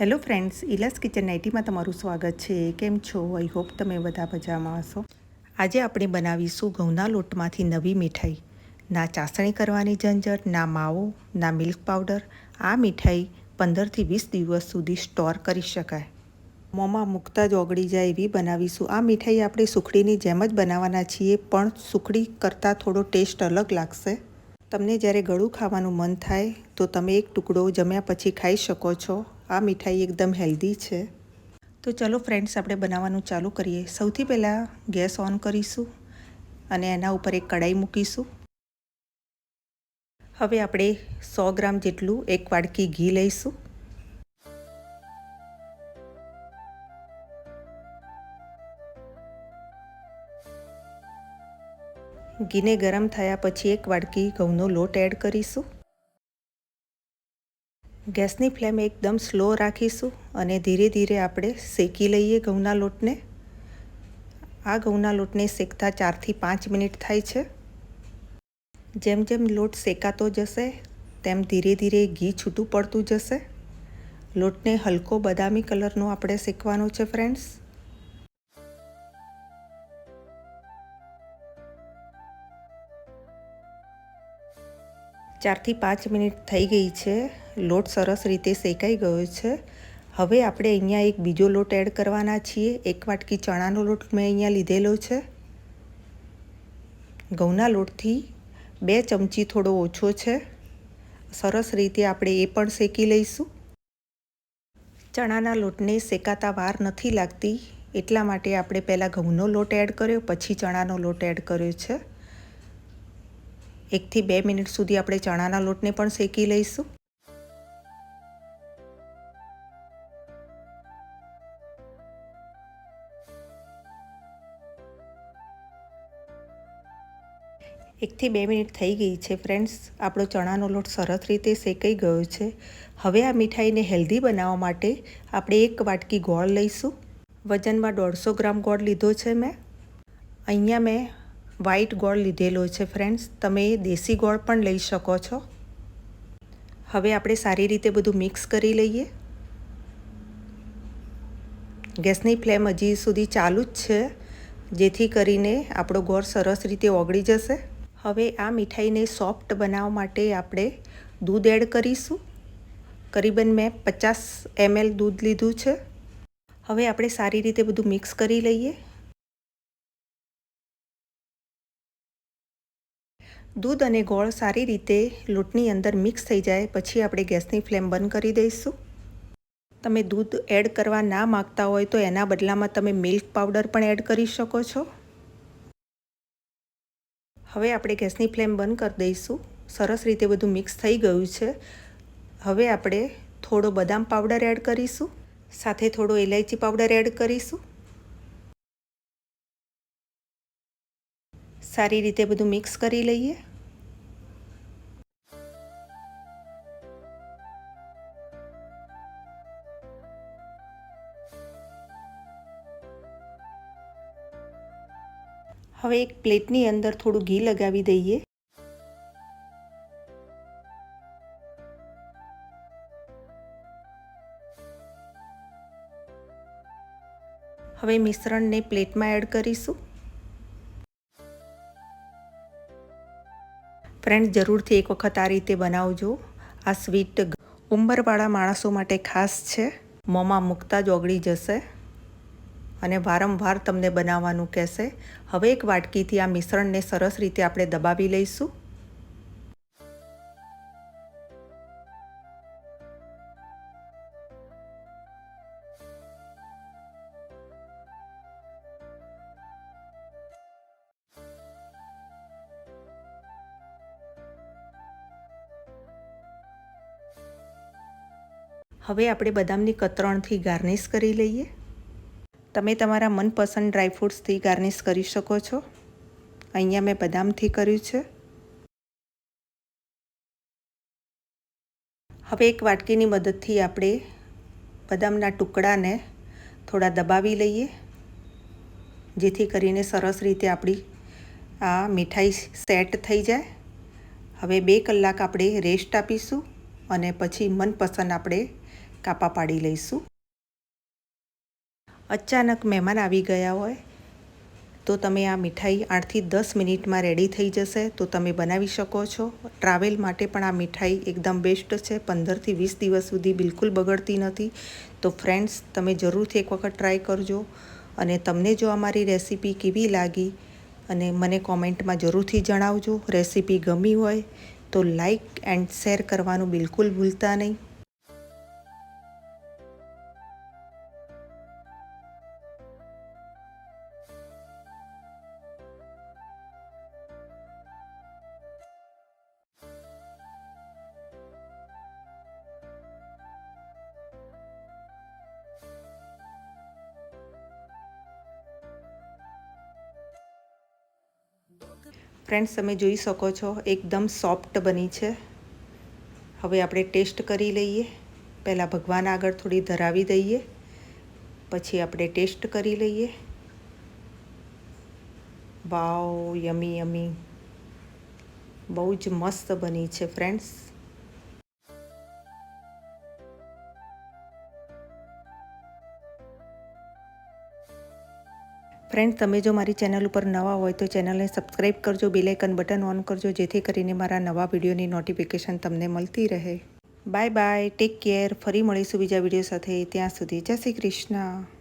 Hello friends Ila's kitchen નાઇટીમાં તમારું સ્વાગત છે. કેમ છો? આઈ હોપ તમે બધા મજામાં હશો. આજે આપણે બનાવીશું ઘઉંના લોટમાંથી નવી મીઠાઈ. ના ચાસણી કરવાની ઝંઝટ, ના માવો, ના મિલ્ક પાવડર. આ મીઠાઈ પંદરથી વીસ દિવસ સુધી સ્ટોર કરી શકાય. મોંમાં મૂકતા જ ઓગળી જાય એવી બનાવીશું. આ મીઠાઈ આપણે સુખડીની જેમ જ બનાવવાના છીએ, પણ સુખડી કરતાં થોડો ટેસ્ટ અલગ લાગશે. તમને જ્યારે ગળું ખાવાનું મન થાય, તો તમે એક ટુકડો જમ્યા પછી ખાઈ શકો છો. આ મીઠાઈ એકદમ હેલ્ધી છે. તો ચલો ફ્રેન્ડ્સ, આપણે બનાવવાનું ચાલુ કરીએ. સૌથી પહેલાં ગેસ ઓન કરીશું અને એના ઉપર એક કડાઈ મૂકીશું. હવે આપણે સો ગ્રામ જેટલું એક વાડકી ઘી લઈશું. ઘીને ગરમ થયા પછી એક વાડકી ઘઉંનો લોટ એડ કરીશું. ગેસની ફ્લેમ એકદમ સ્લો રાખીશું અને ધીરે ધીરે આપણે શેકી લઈએ ઘઉંના લોટને. આ ઘઉંના લોટને શેકતા ચારથી પાંચ મિનિટ થાય છે. જેમ જેમ લોટ શેકાતો જશે, તેમ ધીરે ધીરે ઘી છૂટું પડતું જશે. લોટને હલકો બદામી કલરનો આપણે શેકવાનો છે, ફ્રેન્ડ્સ. ચારથી પાંચ મિનિટ થઈ ગઈ છે. લોટ સરસ રીતે શેકાઈ ગયો છે. હવે આપણે અહીંયા એક બીજો લોટ એડ કરવાના છીએ. એક વાટકી ચણાનો લોટ મેં અહીંયા લીધેલો છે. ઘઉંના લોટથી બે ચમચી થોડો ઓછો છે. સરસ રીતે આપણે એ પણ શેકી લઈશું. ચણાના લોટને શેકાતા વાર નથી લાગતી. એટલા માટે આપણે પહેલાં ઘઉંનો લોટ એડ કર્યો, પછી ચણાનો લોટ એડ કર્યો છે. એકથી બે મિનિટ સુધી આપણે ચણાના લોટને પણ શેકી લઈશું. એકથી બે મિનિટ થઈ ગઈ છે ફ્રેન્ડ્સ આપણો ચણાનો લોટ સરસ રીતે શેકાઈ ગયો છે. હવે આ મીઠાઈને હેલ્ધી બનાવવા માટે આપણે એક વાટકી ગોળ લઈશું. વજનમાં દોઢસો ગ્રામ ગોળ લીધો છે મેં. અહીંયા મેં વ્હાઈટ ગોળ લીધેલો છે ફ્રેન્ડ્સ તમે દેશી ગોળ પણ લઈ શકો છો. હવે આપણે સારી રીતે બધું મિક્સ કરી લઈએ. ગેસની ફ્લેમ હજી સુધી ચાલુ જ છે, જેથી કરીને આપણો ગોળ સરસ રીતે ઓગળી જશે. હવે આ મીઠાઈને સોફ્ટ બનાવવા માટે આપણે દૂધ એડ કરીશું. કરીબન મેં પચાસ એમએલ દૂધ લીધું છે. હવે આપણે સારી રીતે બધું મિક્સ કરી લઈએ. દૂધ અને ગોળ સારી રીતે લોટની અંદર મિક્સ થઈ જાય, પછી આપણે ગેસની ફ્લેમ બંધ કરી દઈશું. તમે દૂધ એડ કરવા ના માગતા હોય તો એના બદલામાં તમે મિલ્ક પાવડર પણ એડ કરી શકો છો. હવે આપણે ગેસની ફ્લેમ બંધ કરી દઈશું. સરસ રીતે બધું મિક્સ થઈ ગયું છે. હવે આપણે થોડો બદામ પાવડર એડ કરીશું. સાથે થોડો ઇલાયચી પાવડર એડ કરીશું. સારી રીતે બધું મિક્સ કરી લઈએ. હવે એક પ્લેટની અંદર થોડું ઘી લગાવી દઈએ. હવે મિશ્રણને પ્લેટમાં એડ કરીશું. ફ્રેન્ડ, જરૂરથી એક વખત આ રીતે બનાવજો. આ સ્વીટ ઉંમરવાળા માણસો માટે ખાસ છે. મોંમાં મૂકતા જ ઓગળી જશે. અને વારંવાર તમને બનાવવાનું કહેશે. હવે એક વાટકીથી આ મિશ્રણને સરસ રીતે આપણે દબાવી લઈશું. હવે આપણે બદામની કતરણથી ગાર્નિશ કરી લઈએ. તમે તમારા મનપસંદ ડ્રાયફ્રૂટ્સથી ગાર્નિશ કરી શકો છો. અહીંયા મેં બદામથી કર્યું છે. હવે એક વાટકીની મદદથી આપણે બદામના ટુકડાને થોડા દબાવી લઈએ, જેથી કરીને સરસ રીતે આપણી આ મીઠાઈ સેટ થઈ જાય. હવે બે કલાક આપણે રેસ્ટ આપીશું અને પછી મનપસંદ આપણે કાપા પાડી લઈશું. અચાનક મહેમાન આવી ગયા હોય, તો તમે આ મીઠાઈ આઠથી દસ મિનિટમાં રેડી થઈ જશે. તો તમે બનાવી શકો છો. ટ્રાવેલ માટે પણ આ મીઠાઈ એકદમ બેસ્ટ છે. પંદરથી વીસ દિવસ સુધી બિલકુલ બગડતી નથી. તો ફ્રેન્ડ્સ તમે જરૂરથી એક વખત ટ્રાય કરજો. અને તમને જો અમારી રેસીપી કેવી લાગી, અને મને કોમેન્ટમાં જરૂરથી જણાવજો. રેસીપી ગમી હોય, તો લાઈક એન્ડ શેર કરવાનું બિલકુલ ભૂલતા નહીં. ફ્રેન્ડ્સ, તમે જોઈ શકો છો, એકદમ સોફ્ટ બની છે. હવે આપણે ટેસ્ટ કરી લઈએ. પહેલાં ભગવાન આગળ થોડી ધરાવી દઈએ. પછી આપણે ટેસ્ટ કરી લઈએ. વાવ, યમી યમી. બહુ જ મસ્ત બની છે, ફ્રેન્ડ્સ. ફ્રેન્ડ તમે જો મારી ચેનલ ઉપર નવા હોય તો ચેનલને સબસ્ક્રાઈબ કરજો બેલાઇકન બટન ઓન કરજો, જેથી કરીને મારા નવા વિડીયોની નોટિફિકેશન તમને મળતી રહે. બાય બાય ટેક કેર ફરી મળીશું બીજા વીડિયો સાથે. ત્યાં સુધી જય શ્રી કૃષ્ણ.